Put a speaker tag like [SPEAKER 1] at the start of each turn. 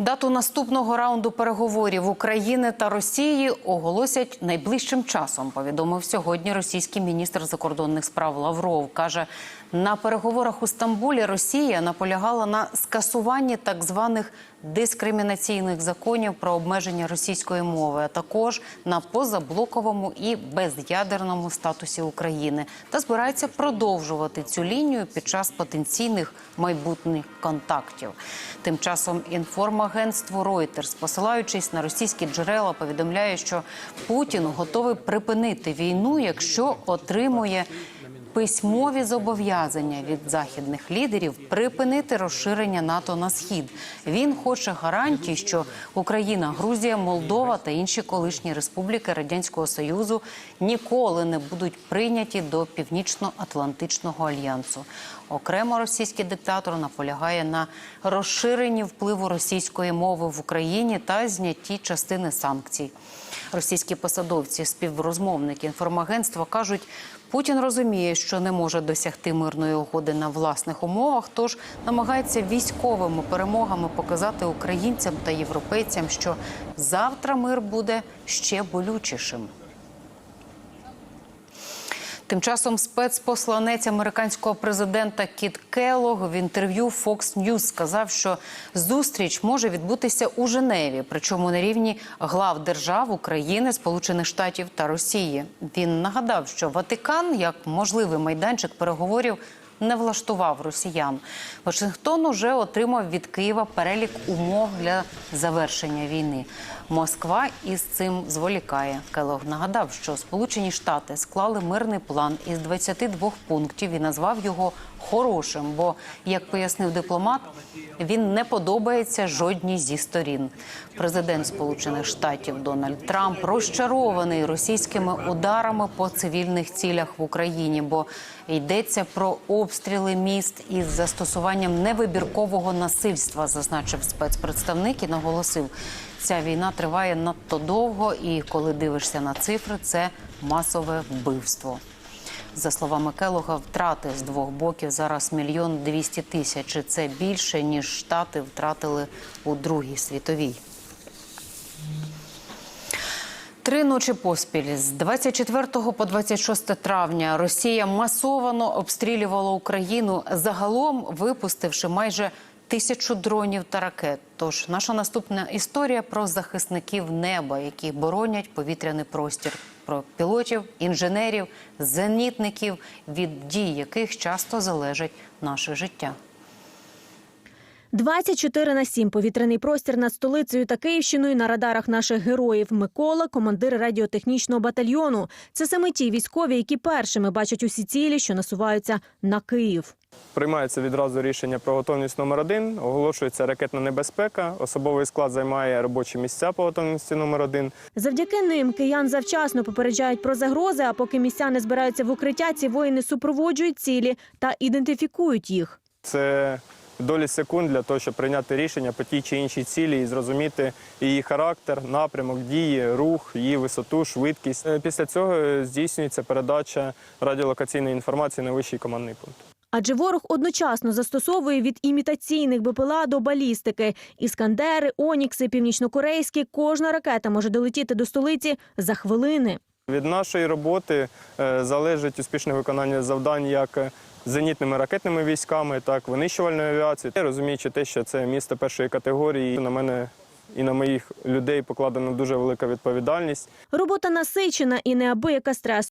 [SPEAKER 1] Дату наступного раунду переговорів України та Росії оголосять найближчим часом. Повідомив сьогодні російський міністр закордонних справ Лавров. каже на переговорах у Стамбулі Росія наполягала на скасуванні так званих дискримінаційних законів про обмеження російської мови, а також на позаблоковому і безядерному статусі України, та збирається продовжувати цю лінію під час потенційних майбутніх контактів. Тим часом інформагентство Reuters, посилаючись на російські джерела, повідомляє, що Путін готовий припинити війну, якщо отримує письмові зобов'язання від західних лідерів припинити розширення НАТО на схід. Він хоче гарантій, що Україна, Грузія, Молдова та інші колишні республіки радянського союзу ніколи не будуть прийняті до північно-атлантичного альянсу. Окремо російський диктатор наполягає на розширенні впливу російської мови в Україні та знятті частини санкцій. Російські посадовці, співрозмовники інформагентства кажуть, Путін розуміє, що не може досягти мирної угоди на власних умовах, тож намагається військовими перемогами показати українцям та європейцям, що завтра мир буде ще болючішим. Тим часом спецпосланець американського президента Кіт Келлог в інтерв'ю Fox News сказав, що зустріч може відбутися у Женеві, причому на рівні глав держав України, Сполучених Штатів та Росії. Він нагадав, що Ватикан, як можливий майданчик переговорів, не влаштував росіян. Вашингтон уже отримав від Києва перелік умов для завершення війни. Москва із цим зволікає. Келог нагадав, що Сполучені Штати склали мирний план із 22 пунктів і назвав його хорошим. Бо, як пояснив дипломат, він не подобається жодній зі сторін. Президент Сполучених Штатів Дональд Трамп розчарований російськими ударами по цивільних цілях в Україні, бо йдеться про обстріли міст із застосуванням невибіркового насильства, зазначив спецпредставник і наголосив. Ця війна триває надто довго, і коли дивишся на цифри, це масове вбивство. За словами Келога, втрати з двох боків зараз мільйон двісті тисяч. Це більше ніж штати втратили у Другій світовій. Три ночі поспіль з 24 по 26 травня Росія масовано обстрілювала Україну, загалом випустивши майже тисячу дронів та ракет. Тож наша наступна історія про захисників неба, які боронять повітряний простір, про пілотів, інженерів, зенітників, від дій яких часто залежить наше життя.
[SPEAKER 2] 24 на 7 повітряний простір над столицею та Київщиною на радарах наших героїв. Микола, командир радіотехнічного батальйону. Це саме ті військові, які першими бачать усі цілі, що насуваються на Київ.
[SPEAKER 3] Приймається відразу рішення про готовність номер один, оголошується ракетна небезпека. Особовий склад займає робочі місця по готовності номер один.
[SPEAKER 2] Завдяки ним киян завчасно попереджають про загрози. А поки містяни збираються в укриття, ці воїни супроводжують цілі та ідентифікують їх.
[SPEAKER 3] Це долі секунд для того, щоб прийняти рішення по тій чи іншій цілі і зрозуміти її характер, напрямок дії, рух, її висоту, швидкість. Е, Після цього здійснюється передача радіолокаційної інформації на вищий командний пункт.
[SPEAKER 2] Адже ворог одночасно застосовує від імітаційних БПЛА до балістики. Іскандери, Онікси, північнокорейські. Кожна ракета може долетіти до столиці за хвилини.
[SPEAKER 3] Від нашої роботи е, залежить успішне виконання завдань як зенітними ракетними військами, так винищувальною авіацією. Розуміючи те, що це місто першої категорії, на мене і на моїх людей покладена дуже велика відповідальність.
[SPEAKER 2] Робота насичена і неабияка стрес.